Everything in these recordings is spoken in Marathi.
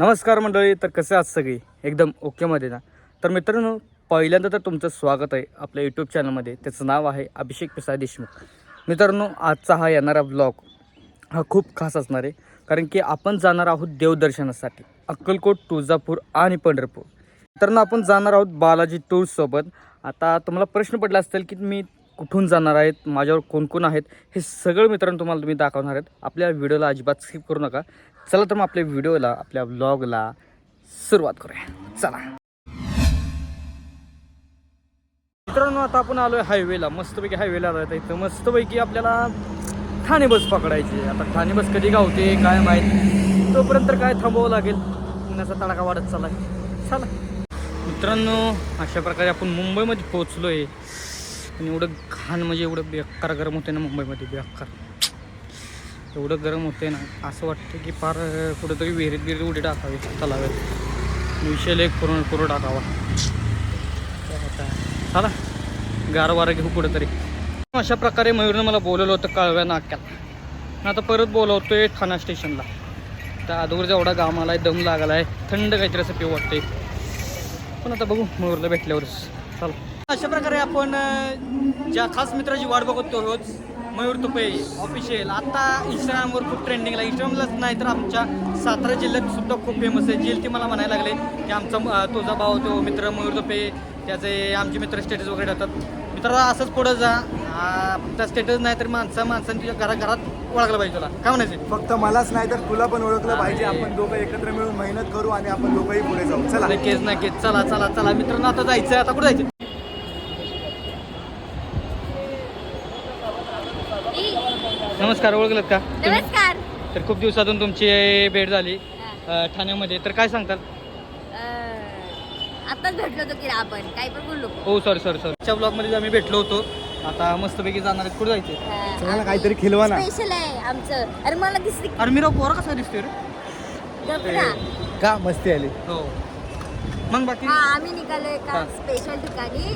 नमस्कार मंडळी तर कसे आहात सगळी? एकदम ओकेमध्ये ना? तर मित्रांनो पहिल्यांदा तर तुमचं स्वागत आहे आपल्या यूट्यूब चॅनलमध्ये त्याचं नाव आहे अभिषेक प्रसाद देशमुख. मित्रांनो आजचा हा येणारा ब्लॉग हा खूप खास असणार आहे कारण की आपण जाणार आहोत देवदर्शनासाठी. अक्कलकोट तुळजापूर आणि पंढरपूर. मित्रांनो आपण जाणार आहोत बालाजी टूर्ससोबत आता तुम्हाला प्रश्न पडला असेल की मी कुठून जाणार आहेत माझ्यावर कोण कोण आहेत हे सगळं मित्रांनो तुम्हाला तुम्ही दाखवणार आहेत. आपल्या व्हिडिओला अजिबात स्किप करू नका. चला तर मग आपल्या व्हिडिओला आपल्या ब्लॉगला सुरुवात करूया. चला. मित्रांनो आता आपण आलोय हायवेला मस्तपैकी हायवेला आलोय आता इथं. मस्तपैकी आपल्याला ठाणे बस पकडायची आता ठाणे बस कधी गावते काय माहीत. तोपर्यंत काय थांबावं लागेल. पुण्याचा तडाखा वाढत चाललाय. चला. मित्रांनो अशा प्रकारे आपण मुंबईमध्ये पोहोचलोय. आणि एवढं घाण म्हणजे एवढं बेकार गरम होते ना मुंबईमध्ये. बेकार. एवढं गरम होते ना असं वाटतं की फार कुठेतरी विहिरीत बिहिरीत उडी टाकावी तलाव्यात विषय एक पुरण करून टाकावा. चला गार वारा घेऊ कुठेतरी. अशा प्रकारे मयूरनं मला बोलवलं होतं कळव्या नाक्यात. आता परत बोलवतोय ठाणा स्टेशनला. त्या अगोदर जेवढा घाम आहे दम लागला आहे थंड काहीतरी असं पिऊ वाटतंय. पण आता बघू मयूरला भेटल्यावरच. चला. अशा प्रकारे आपण ज्या खास मित्राची वाट बघतो रोज मयूर तुपे ऑफिशियल आता इंस्टाग्रामवर खूप ट्रेंडिंगला इंस्टाग्रामलाच नाही तर आमच्या सातारा जिल्ह्यात सुद्धा खूप फेमस आहे. जेल ती मला म्हणायला लागले की आमचा तुझा भाव तो मित्र मयूर तुपे त्याचे आमचे मित्र स्टेटस वगैरे ठेवतात मित्र असंच पुढं जा. फक्त स्टेटस नाही तर माणसं माणसांनी तुझ्या घरात घरात ओळखलं पाहिजे तुला. काय म्हणायचं? फक्त मलाच नाही तर तुला पण ओळखलं पाहिजे. आपण दोघं एकत्र मिळून मेहनत करू आणि आपण दोघंही पुढे जाऊ. चला. नक्कीच नक्कीच. चला चला चला. मित्रांनो आता जायचं आता कुठं जायचं नमस्कार ओळखलं का? नमस्कार. तर खूप दिवसातून तुमची भेट झाली अ, ठाण्यामध्ये. तर काय सांगताल? आताच भेटलो होतो की आपण. काही पण बोललो हो सॉरी सॉरी सॉरी च्या ब्लॉगमध्ये आम्ही भेटलो होतो. आता मस्तपैकी जाणार आहेत. कुठं जायचं चला काहीतरी खिलवा ना. स्पेशल आहे आमचं. अरे मला दिसते अरे मी राव पोरा कसा दिसतोय रे. का मस्ती आली? हो. मग बाकी? हा आम्ही निघालोय हा. का स्पेशल ठिकाणी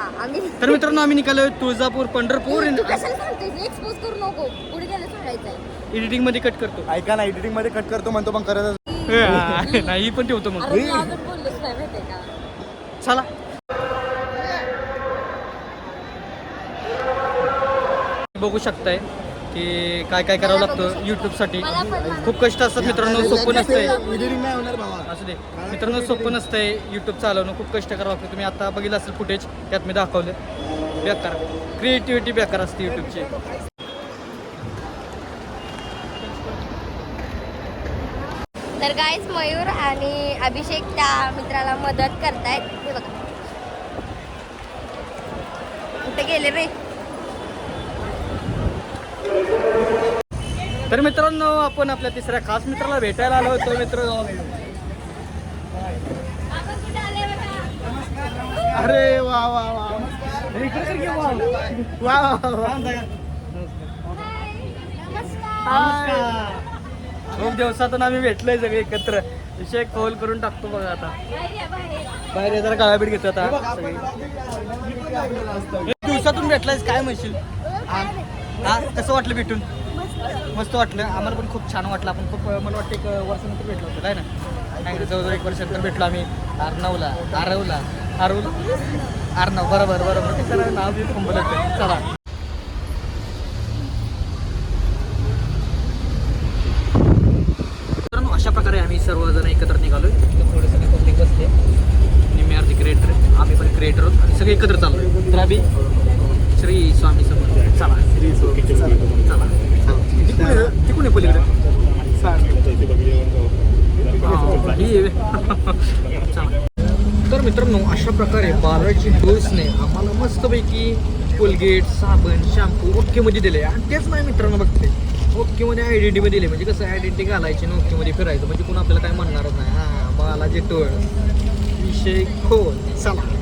हा आम्ही तर मित्रांनो आम्ही निघालोय तुळजापूर पंढरपूर. तू कशाला सांगतोय एक्सपोज करू नको. पुढे गेलं सोडायचंय एडिटिंगमध्ये कट करतो. ऐका ना एडिटिंगमध्ये कट करतो म्हणतो पण करत नाही. पण ठेवतो मग. अरे मी अजून बोललोच नाही माहितीये का? चला. बघू शकताय. की काय काय करावं लागतं युट्यूबसाठी खूप कष्ट असतात मित्रांनो सोपं नसतंय. असू दे. मित्रांनो सोपं नसतंय युट्यूब चालवणं. खूप कष्ट करावं लागतं. तुम्ही आता बघितलं असेल फुटेज त्यात मी दाखवलं. बेकार. क्रिएटिव्हिटी बेकार असते युट्यूबची तर गायच मयूर आणि अभिषेक त्या मित्राला मदत करतायत. हे बघा. कुठे गेले रे? तर मित्रांनो आपण आपल्या तिसऱ्या खास मित्राला भेटायला आलो होतो. मित्र अरे वा वा वा. वा खूप दिवसातून आम्ही भेटलोय सगळे एकत्र. विषय खोल करून टाकतो बघा आता. बाहेर या, बाहेर. बाहेर जरा गाळाबीट घेतो आता दिवसातून भेटलायस काय म्हणशील? हा, कसं वाटलं भेटून? मस्त वाटलं. आम्हाला पण खूप छान वाटलं. आपण खूप मला वाटतं एक वर्षानंतर भेटलो होतो काय ना? नाही, जवळजवळ एक वर्षानंतर भेटलो आम्ही. आरनवला. आरवला. आरवला? आरनव. बरोबर बरोबर. ते सर नाव बी चला. अशा प्रकारे आम्ही सर्वजण एकत्र निघालो थोडे सगळे पब्लिक बसते निम्मे अर्धी क्रिएटर आम्ही पण क्रिएटर आहोत. आणि सगळे एकत्र चाललो तर आम्ही श्री स्वामी समर्थ चला. चला. तिकडून आहे- तिकडून आहे पलीकडे. ही आहे. चला. तर मित्रांनो अशा प्रकारे बालाजी टूल्सने आम्हाला मस्तपैकी कोलगेट साबण शॅम्पू ओकेमध्ये दिले. आणि तेच नाही मित्रांनो बघते. ओकेमध्ये आयडेंटिटी दिले. म्हणजे कसं आयडेंटिटी घालायची आणि ओकेमध्ये फिरायचं. म्हणजे कोण आपल्याला काय म्हणणारच नाही. हा बालाजी टोळ. विषय खोल. चला.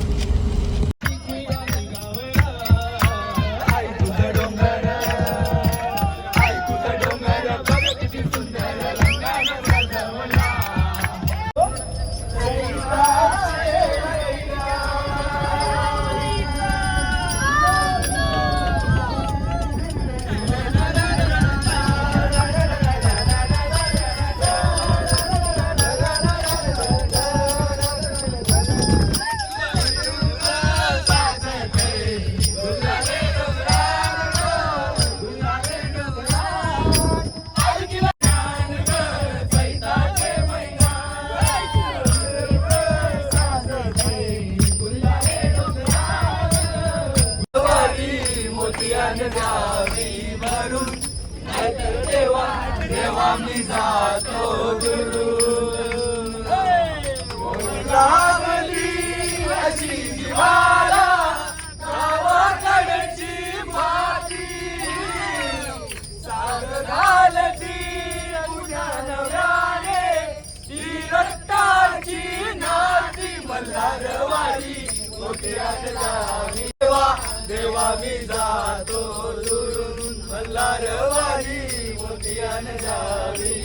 तर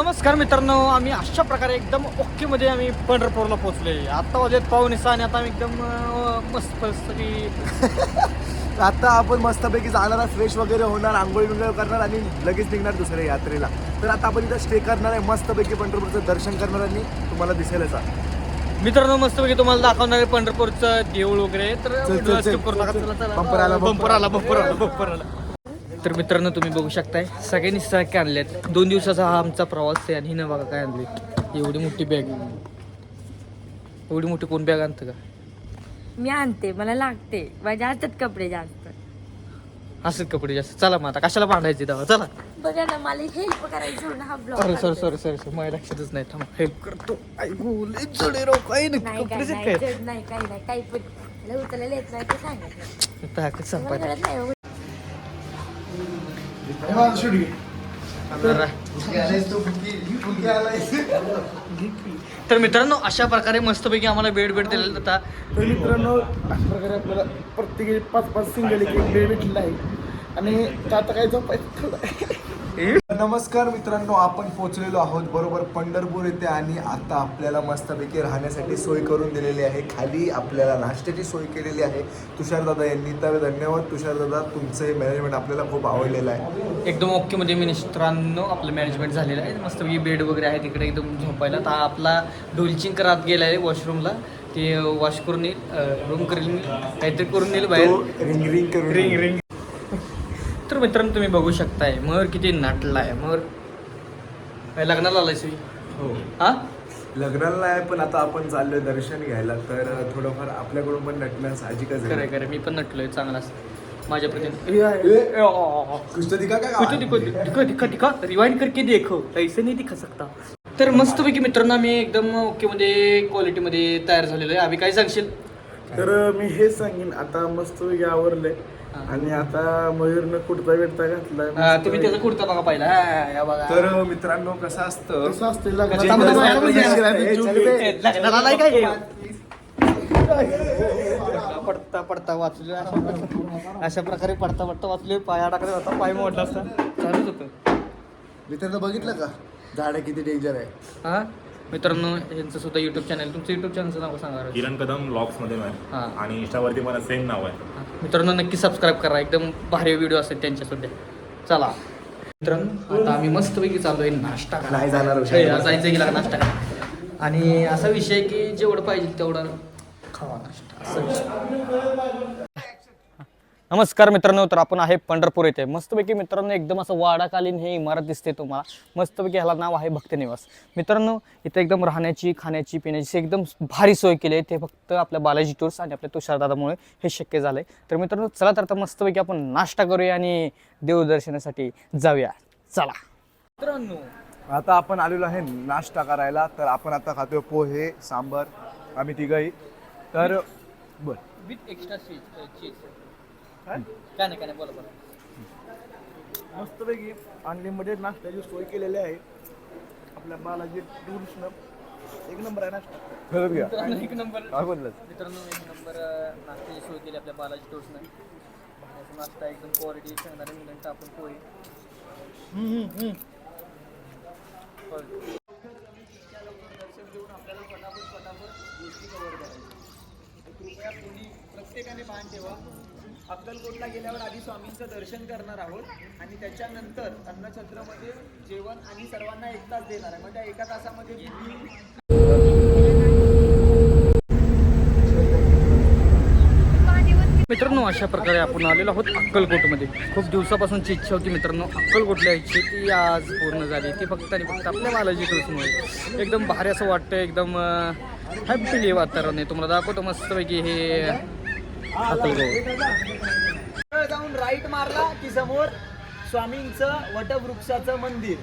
नमस्कार मित्रांनो आम्ही अशा प्रकारे एकदम ओके मध्ये आम्ही पंढरपूरला पोहोचले आता वाजत पाहुणे सहा आणि आता आम्ही एकदम अं, मस्त सगळी आता आपण मस्तपैकी जाणार फ्रेश वगैरे होणार आंघोळ बिंघोळ करणार आणि लगेच निघणार दुसऱ्या यात्रेला तर आता आपण इथं स्टे करणार आहे मस्तपैकी पंढरपूरचं दर्शन करणार आणि तुम्हाला दिसेलच आहे. मित्रांनो मस्तपैकी तुम्हाला दाखवणार आहे पंढरपूरचं देऊळ वगैरे तर चल, चला. बंपर आला, बंपर बंपर आला बंपर आला बंपर आला तर मित्रांनो तुम्ही बघू शकताय सगळ्यांनी सॅक आणलेत. दोन दिवसाचा हा आमचा प्रवास आहे आणि हिनं बघा काय आणली एवढी मोठी बॅग एवढी मोठी कोण बॅग आणतं का? मी आणते मला लागते. माझ्या कपडे जास्त. असंच कपडे जास्त. चला मग आता कशाला बांधायचे दावा चला. बघा ना मला हेल्प करायची हा blog sorry sorry sorry sorry sorry माझ्या लक्षातच नाही. थांब हेल्प करतो. जोडे रो काही नाही नाही काय कपडेच नाही काय जड नाही काही नाही काही पण. मला उचलायला येत नाही ते नाही हो. तर मित्रांनो अशा प्रकारे मस्तपैकी आम्हाला बेड बेड दिलेला होता तर मित्रांनो अशा प्रकारे आपल्याला प्रत्येकी पाच पाच सिंगल एक बेड भेटलेला आहे आणि आता काय झोपायचं नमस्कार मित्रांनो आपण पोहोचलेलो आहोत बरोबर पंढरपूर येथे आणि आता आपल्याला मस्तपैकी राहण्यासाठी सोय करून दिलेली आहे. खाली आपल्याला नाश्त्याची सोय केलेली आहे. तुषारदादा यांनी. तर धन्यवाद तुषारदादा तुमचे मॅनेजमेंट आपल्याला खूप आवडलेलं आहे. एकदम ओके मध्ये मिनिस्टरांनो आपलं मॅनेजमेंट झालेलं आहे. मस्तपैकी बेड वगैरे आहे तिकडे एकदम झोपायला. तर आपला डोलचिंग करत गेला आहे वॉशरूमला ते वॉश करून येईल रूम करेल काहीतरी करून येईल बाहेर. रिंग रिंग करून रिंग रिंग तर मित्रांनो तुम्ही बघू शकताय. मर किती नाटला आहे मर काय लग्नाला आलाय सुई. हो. हा? लग्नाला नाही पण आता आपण चाललोय दर्शन घ्यायला. तर थोडंफार आपल्याकडून पण नटणं साहजिकच खरं आहे? खरं मी पण नटलोय. चांगला माझ्या प्रती कुछ तो दिखा क्या? कुछ दिखो दिखो दिखा दिखा रिवाइंड करके देखो. ऐसे नाही दिखा सकता. तर मस्तपैकी मित्रांनो आम्ही एकदम ओके मध्ये क्वालिटीमध्ये तयार झालेलो आहे. आम्ही काय सांगशील? तर मी हे सांगेन. आता मस्त आवरलंय. आणि आता मयूरनं कुर्ता बिडता घातलाय हा, तुम्ही त्याचा कुर्ता बघा पाहिला. हा, या बघा. तर मित्रांनो कसं असतं? कसं असतं लग्नात आपण ए. आहे. ए, लग्नाला नाही काय पडता पडता वाचले अशा प्रकारे. पडता पडता वाचले पाया टाकले होता पाय मोडला असता. चालूच होतं. मित्रांनो बघितलं का? झाडं किती डेंजर आहे. हा? मित्रांनो यांचं सुद्धा युट्यूब चॅनल तुमचं युट्यूब चॅनलचं नाव सांगा. किरण कदम ब्लॉग्समध्ये हां. आहे आणि इंस्टावरती मला सेम नाव आहे मित्रांनो नक्की सबस्क्राईब करा एकदम भारी व्हिडिओ असतात त्यांच्या सुद्धा चला मित्रांनो आता आम्ही मस्तपैकी चाललोय नाश्ता करायला. नाही जाणार हे. जायचं गेला नाश्ता करा आणि असा विषय आहे की जेवढं पाहिजे तेवढं खावा नाश्ता असं विषय. नमस्कार मित्रांनो तर आपण आहे पंढरपूर येथे. मस्तपैकी मित्रांनो एकदम असं वाडाकालीन हे इमारत दिसते तुम्हाला. मस्तपैकी ह्याला नाव आहे भक्तनिवास. मित्रांनो इथं एकदम राहण्याची खाण्याची पिण्याची एकदम भारी सोय केली आहे. ते फक्त आपल्या बालाजी टूर्स आणि आपल्या तुषारदादामुळे हे शक्य झालं आहे तर मित्रांनो चला तर आता मस्तपैकी आपण नाश्ता करूया आणि देवदर्शनासाठी जाऊया. चला. मित्रांनो आता आपण आलेलो आहे नाश्ता करायला. तर आपण आता खातोय पोहे सांबर आम्ही तिघही. तर बर. विथ एक्स्ट्रा चीज काय? नाही काय नाही बोला बोला. मस्तपैकी अनलिमिटेड नाश्त्याची सोय केलेली आहे. आपल्या बालाजी टूर्सनं एक नंबर आहे नाश्ता. खरंच घ्या. मित्रांनो एक नंबर. काय बोललं मित्रांनो एक नंबर अं, नाश्त्याची सोय केली आपल्या बालाजी टोर्सनं बाहेरचा नाश्ता एकदम क्वालिटी सांगणारे मिळून टाकून पोहे. Quality. कृपया कोणी प्रत्येकाने भान ठेवा. अक्कलकोटला गेल्यावर आधी स्वामींचं दर्शन करणार आहोत आणि त्याच्यानंतर अन्नछत्रमध्ये जेवण आणि सर्वांना एक तास देणार आहे. मग त्या एका तासामध्ये मित्रांनो अशा प्रकारे आपण आलेलो आहोत अक्कलकोटमध्ये. खूप दिवसापासूनची इच्छा होती मित्रांनो अक्कलकोटला यायची. ती आज पूर्ण झाली. ती फक्त आणि फक्त आपल्या बालाजी टूर्समुळे एकदम भारी असं वाटतं एकदम हॅपीली वातावरण आहे. तुम्हाला दाखवतो मस्तपैकी हे जाऊन राईट मारला की समोर स्वामींचं वटवृक्षाचं मंदिर.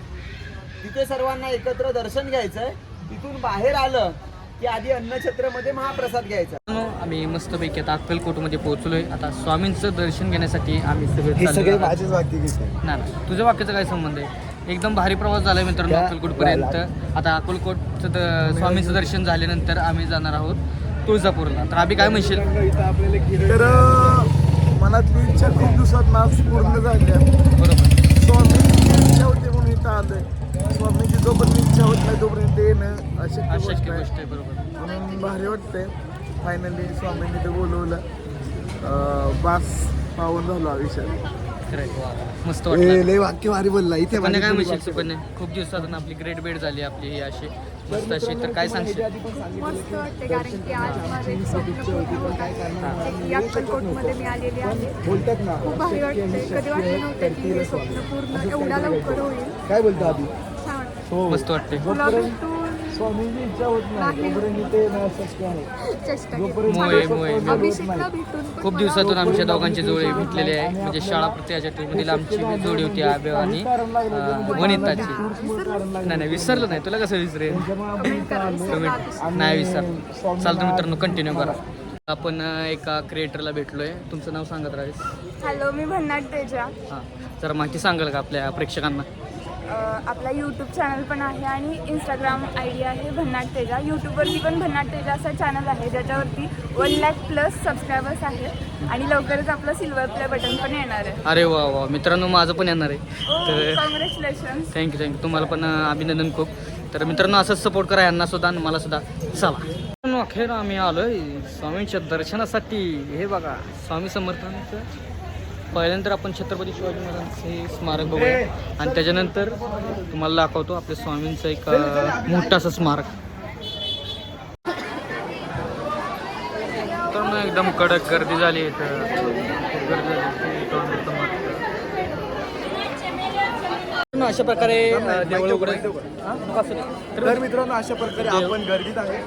तिथे सर्वांना एकत्र दर्शन घ्यायचंय. तिथून बाहेर आलं की आधी अन्नछत्रमध्ये महाप्रसाद घ्यायचा. आम्ही मस्तपैकी आता अक्कलकोटमध्ये पोहोचलोय. आता स्वामींचं दर्शन घेण्यासाठी आम्ही सगळे हे चाललोय सगळे आता. माझेच वाक्य की नाही नाही तुझ्या वाक्याचा काय संबंध आहे? एकदम भारी प्रवास झालाय मित्रांनो अक्कलकोटपर्यंत. आता अक्कलकोटचं स्वामींचं दर्शन झाल्यानंतर आम्ही जाणार आहोत. तुळजापूरला. तर आम्ही काय म्हणशील? तर मनातली इच्छा खूप दिवसात आज पूर्ण झाली. बरोबर. स्वामींची इच्छा होती म्हणून इथं आलोय. स्वामींची जोपर्यंत इच्छा होत नाही तोपर्यंत येणं अशक्य गोष्ट आहे. बरोबर. म्हणून भारी वाटतंय. फायनली स्वामींनी ते बोलवलं. बास पाहून झालो आयुष्यात. मस्त वाटलं. लय वाक्य भारी बोलला. इथे काय माझी म्हणशील सुकन्या? खूप दिवसातून आपली ग्रेट बेट झाली आपली ही अशी. मस्त अशी तर काय सांगशील? मस्त वाटते कारण की आज माझं एक स्वप्न पूर्ण होत आहे? अक्कलकोटमध्ये मी आलेली आहे. खूप भारी वाटते कधी वाटलं नव्हतं की हे स्वप्न पूर्ण एवढ्या लवकर होईल. काय बोलतो आधी? छान. हो मस्त वाटते स्वामींची इच्छा होत नाही. नाही. तोपर्यंत इथे येणं अशक्य आहे. चेष्टा जोपर्यंत मोये, केली. मोये, मोये. अभिषेकला भेटून पण खूप मला दिवसातून आमच्या दोघांची जोडी भेटलेली आहे. म्हणजे शाळा प्रत्याच्या टूरमधील आमची जोडी होती आबे आणि अं, वनिताची. नाही. नाही विसरलं नाही. तुला कसं विसरेल? तुम्ही नाही विसर चालतं मित्रांनो कंटिन्यू करा. आपण अं, एका क्रिएटरला भेटलोय. तुमचं नाव सांगत राहील हॅलो मी भन्नाट तेजा. हां. जरा माहिती सांगाल का आपल्या प्रेक्षकांना? आपला यूट्यूब चॅनल पण आहे आणि इंस्टाग्राम आय डी आहे भन्नाट तेजा. यूट्यूबवरती पण भन्नाट तेजा असं चॅनल आहे. ज्याच्यावरती वन लॅक प्लस सबस्क्रायबर्स आहेत. आणि लवकरच आपलं सिल्वर प्ले बटन पण येणार आहे. अरे वा वा. मित्रांनो माझं पण येणार आहे. तर कॉंग्रॅच्युलेशन थँक्यू थँक्यू तुम्हाला पण अभिनंदन खूप. तर मित्रांनो असंच सपोर्ट करा यांना सुद्धा आणि मला सुद्धा. चला. अखेर आम्ही आलोय स्वामींच्या दर्शनासाठी. हे बघा स्वामी समर्थांचं पहिल्यांदा आपण छत्रपती शिवाजी महाराजांचे स्मारक बघूया. आणि त्याच्यानंतर तुम्हाला दाखवतो आपल्या स्वामींचं एक अं, मोठं असं स्मारक. तर मग एकदम कडक गर्दी झाली इथं. गर्दी झाली. अशा प्रकारे देवळं उघडे तर मित्रांनो अशा प्रकारे आपण गर्दीत आहे.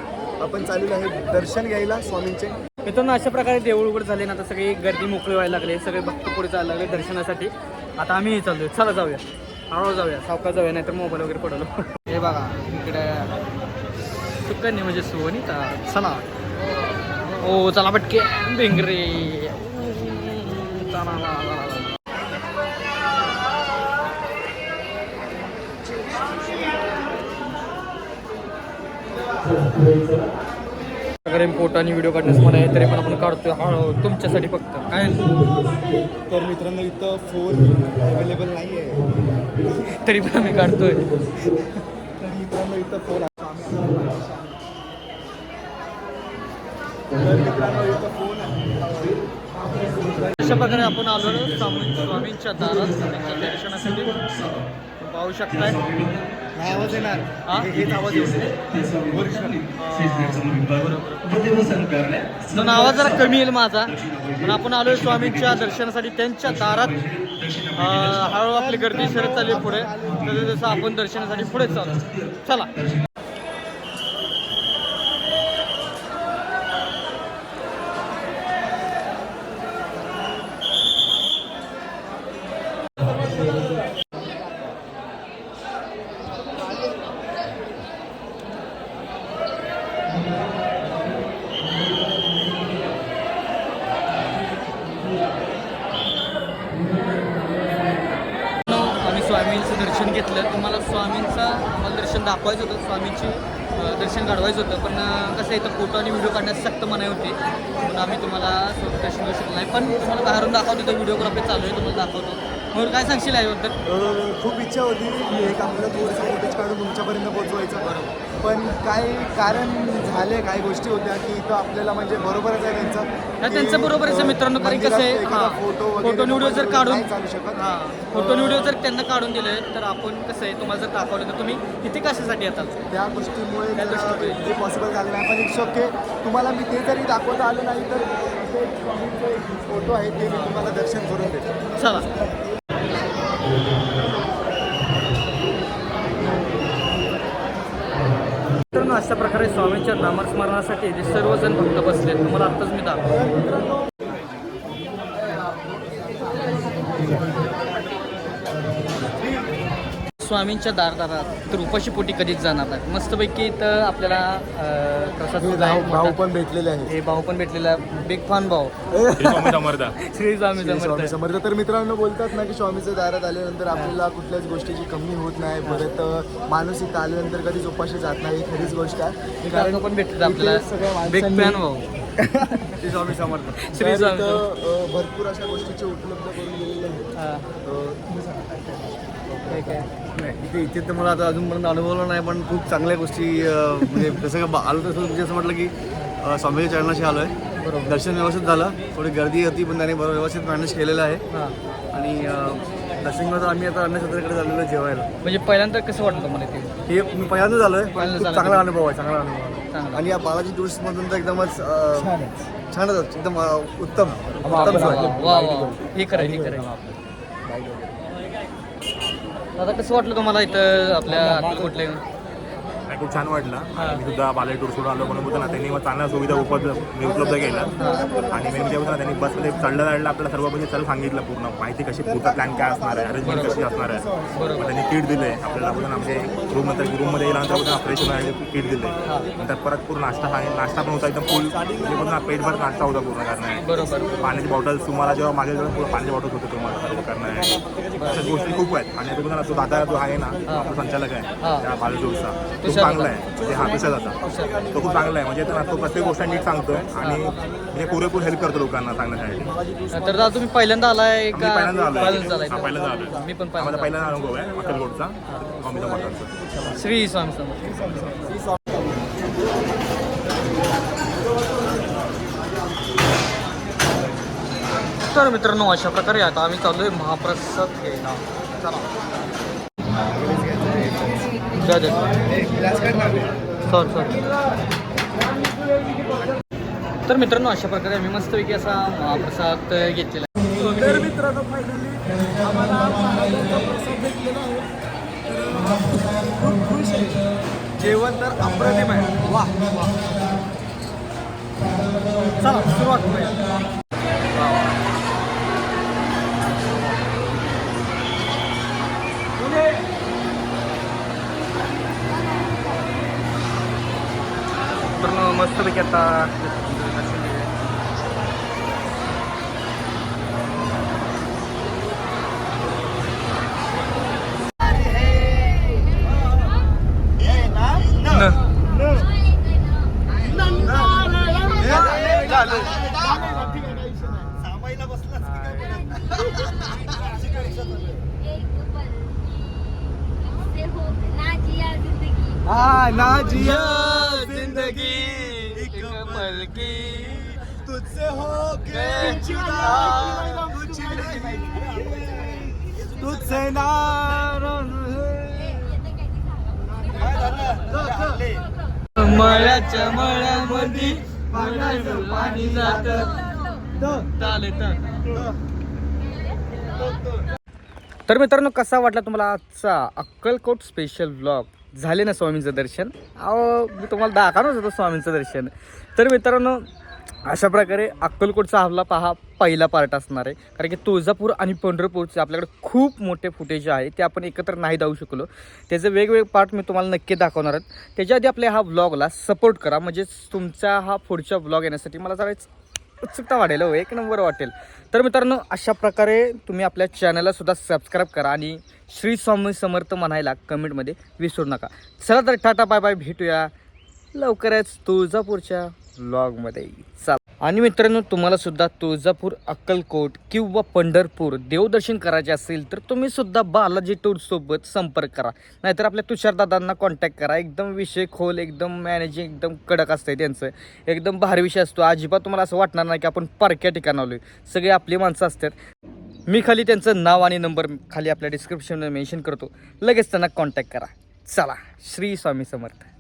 आपण चाललेलो आहे दर्शन घ्यायला स्वामींचे. मित्रांनो अशा प्रकारे देऊळ उघड झाले ना आता सगळी गर्दी मोकळी व्हायला लागले सगळे भक्त पुढे जायला लागले दर्शनासाठी. आता आम्ही चाललोय. चला जाऊया. हळूहळू जाऊया. सावकाश जाऊया नाहीतर मोबाईल वगैरे पडलो. हे बघा इकडे सुकन्या म्हणजे सुवनिता. चला. ओ चला पटके. बेंगरे चला, ला, अगर फोटो आणि व्हिडिओ काढण्यास मला आहे तरी पण आपण काढतोय. हळूहळू तुमच्यासाठी फक्त. काय? तर मित्रांनो इथं फोन अवेलेबल नाही आहे तरी पण आम्ही काढतोय. तर मित्रांनो इथं फोन तर मित्रांनो इथं फोन आहे. अशा प्रकारे आपण आलो स्वामी स्वामींच्या दारात. दर्शनासाठी. पाहू शकताय. नाही आवाज येणार. हेच आवाज येऊ दोन आवाज जरा कमी येईल माझा. पण आपण आलोय स्वामींच्या दर्शनासाठी. त्यांच्या दारात हळूहळू आपली गर्दी शरत चालली आहे पुढे. तसं जसं आपण दर्शनासाठी पुढे चालू चला आम्ही स्वामींचं दर्शन घेतलं तुम्हाला स्वामींचं आम्हाला दर्शन दाखवायचं होतं स्वामीची दर्शन काढवायचं होतं पण कसं आहे इथं फोटो आणि व्हिडिओ काढण्यास सक्त मनाई होती. म्हणून आम्ही तुम्हाला स्वतः दर्शन घेऊ शकलो नाही. पण तुम्हाला बाहेरून दाखवतो तर व्हिडिओग्राफी चालू आहे तुम्हाला दाखवतो. म्हणून काय सांगशील याबद्दल खूप इच्छा होती की एक आपलं थोडंसं फोटेज काढून तुमच्यापर्यंत पोहोचवायचं. बरोबर पण काय कारण झाले काही गोष्टी होत्या की इथं आपल्याला म्हणजे बरोबरच आहे त्यांचं. त्यांचं बरोबरच आहे मित्रांनो कारण कसं आहे हां फोटो फोटो व्हिडिओ जर काढून चालू शकत. हां फोटो व्हिडिओ जर त्यांना काढून दिले तर आपण कसं आहे तुम्हाला जर दाखवलं तर तुम्ही इथे कशासाठी येतात? त्या गोष्टीमुळे त्या गोष्टीमुळे. ते पॉसिबल झालं नाही. पण इट्स ओके तुम्हाला मी ते जरी दाखवता आलं नाही तर फोटो आहे ते मी तुम्हाला दर्शन करून देतो. चला. मित्रांनो अशा प्रकारे स्वामींच्या नामस्मरणासाठी जे सर्वजण भक्त बसले तुम्हाला आत्ताच मी दाखवतो. स्वामींच्या दारदारात तर उपाशी पोटी कधीच जाणार नाही. मस्तपैकी इथं आपल्याला अं, प्रसाद सुद्धा आहे भाऊ भाऊ मोठा. पण भेटलेले आहे हे भाऊ पण भेटलेला बिग फॅन भाऊ. श्री स्वामी समर्थ. श्री स्वामी श्री स्वामी समर्थ. समर्थ. तर मित्रांनो बोलतात ना की स्वामीच्या दारात आल्यानंतर आपल्याला कुठल्याच गोष्टीची कमी होत नाही. परत अ, माणूस इथं आल्यानंतर कधीच उपाशी जात नाही. ही खरीच गोष्ट आहे. कारण पण भेटतात इथे आपल्याला. बिग माणसांनी- फॅन भाऊ. श्री स्वामी समर्थ. श्री तर स्वामी इथं, समर्थ. अ, भरपूर अशा गोष्टीची उपलब्ध करून दिलेल्या आहेत. हा. अ, तुम्ही सांगा काय काय? नाही इथे इथे तर मला आता अजूनपर्यंत अनुभवलं नाही पण खूप चांगल्या गोष्टी म्हणजे जसं का आलो तसं म्हणजे असं म्हटलं की स्वामीच्या चरणाशी आलो आहे दर्शन व्यवस्थित झालं थोडी गर्दी होती पण त्याने बरोबर व्यवस्थित मॅनेज केलेलं आहे. आणि अं, दर्शनला तर आम्ही आता अन्नछत्राकडे आहे जेवायला. म्हणजे पहिल्यांदा कसं वाटलं तुम्हाला ते हे मी पहिल्यांदा झालो. आहे. चांगला अनुभव आहे चांगला अनुभव आहे. आणि या बालाजी टूरिस्टमधून तर एकदमच छानच. एकदम उत्तम उत्तम हे कराय हे दादा कसं वाटलं तुम्हाला इथं आपल्या कुठले खूप छान वाटलं. मी सुद्धा बाले टूर सोडून आलो. म्हणून बोलतो ना त्यांनी मग चांगल्या सुविधा उपलब्ध उपलब्ध केल्या. आणि मेन म्हणजे बोलतो ना त्यांनी बसमध्ये चढलं चढलं आपल्याला सर्व म्हणजे सर्व सांगितलं पूर्ण. माहिती कशी पुढचा प्लॅन काय असणार आहे? अरेंजमेंट कशी असणार आहे? मग त्यांनी किट दिले. आपल्याला बोलतो ना आमचे रूम नंतर रूममध्ये गेल्यानंतर बोलतो ना फ्रेश होण्यासाठी किट दिले. नंतर परत पूर्ण नाश्ता नाश्ता पण होता एकदम फुल म्हणजे बोलतो ना पेटभर नाश्ता होता पूर्ण करणं पाण्याची बॉटल तुम्हाला जेव्हा मागे जेव्हा पूर्ण पाण्याची बॉटल होते तुम्हाला सर्व करणं आहे अशा गोष्टी खूप आहेत. आणि तो ना तो दादा जो आहे ना तो आपला संचालक आहे. त्या तुषार चांगला. आहे. म्हणजे हा तुषार दादा तो खूप चांगला आहे. म्हणजे तो प्रत्येक गोष्ट नीट सांगतोय. आणि म्हणजे पुरेपूर हेल्प करतो लोकांना सांगण्यासाठी. तर दादा तुम्ही पहिल्यांदा आलाय का? पहिल्यांदा आलोय. पहिल्यांदा आलोय. मी पण माझा पहिल्यांदा पहिला अनुभव आहे अक्कलकोटचा श्री स्वामी समर्थ. तर मित्रांनो अशा प्रकारे आता आम्ही चाललोय महाप्रसाद घ्यायला चला. Sir sir. तर मित्रांनो अशा प्रकारे आम्ही मस्तपैकी असा महाप्रसाद घेतलेला आहे. तर मित्रांनो फायनली आम्हाला महाराजांचा प्रसाद भेटलेला आहे. तर खूप खुश आहे. जेवण तर अप्रतिम आहे. वा वा. चला सुरुवात करूया. मस्तपैकी आता हा ना जिया जिंदगी एक पल की तुझसे मळ्याच्या मळ्यामध्ये पाण्याचं पाणी जात. चालेल तर मित्रांनो कसा वाटला तुम्हाला आजचा अक्कलकोट स्पेशल ब्लॉग झाले ना स्वामींचं दर्शन? अहो मी तुम्हाला दाखवणारच होतं स्वामींचं दर्शन. तर मित्रांनो अशा प्रकारे अक्कलकोटचा आपला पहा पहिला पार्ट असणार आहे. कारण की तुळजापूर आणि पंढरपूरचे आपल्याकडे खूप मोठे फुटेज आहे ते आपण एकत्र नाही जाऊ शकलो. त्याचे वेगवेगळे पार्ट मी तुम्हाला नक्की दाखवणार आहेत. त्याच्या आधी आपल्या हा ब्लॉगला सपोर्ट करा. म्हणजेच तुमचा हा पुढचा ब्लॉग येण्यासाठी मला जरा उत्सुकता वाढेल हो एक नंबर वाटेल. तर मित्रांनो अशा प्रकारे तुम्ही आपल्या चॅनलला सुद्धा सबस्क्राईब करा आणि श्री स्वामी समर्थ म्हणायला कमेंटमध्ये विसरू नका. चला तर टाटा बाय बाय भेटूया लवकरच तुळजापूरच्या ब्लॉगमध्ये. चला. आणि मित्रांनो तुम्हाला सुद्धा तुळजापूर अक्कलकोट किंवा पंढरपूर देवदर्शन करायचे असेल तर तुम्ही सुद्धा बालाजी टूरसोबत संपर्क करा. नाहीतर आपल्या तुषारदादांना कॉन्टॅक्ट करा. एकदम विषय खोल एकदम मॅनेजिंग एकदम कडक असतं त्यांचं. एकदम भारी विषय असतो. अजिबात तुम्हाला असं वाटणार नाही की आपण पारख्या ठिकाणावलो आलो आहे सगळे आपली माणसं असतात. मी खाली त्यांचं नाव आणि नंबर खाली आपल्या डिस्क्रिप्शनमध्ये मेन्शन करतो. लगेच त्यांना कॉन्टॅक्ट करा. चला. श्री स्वामी समर्थ.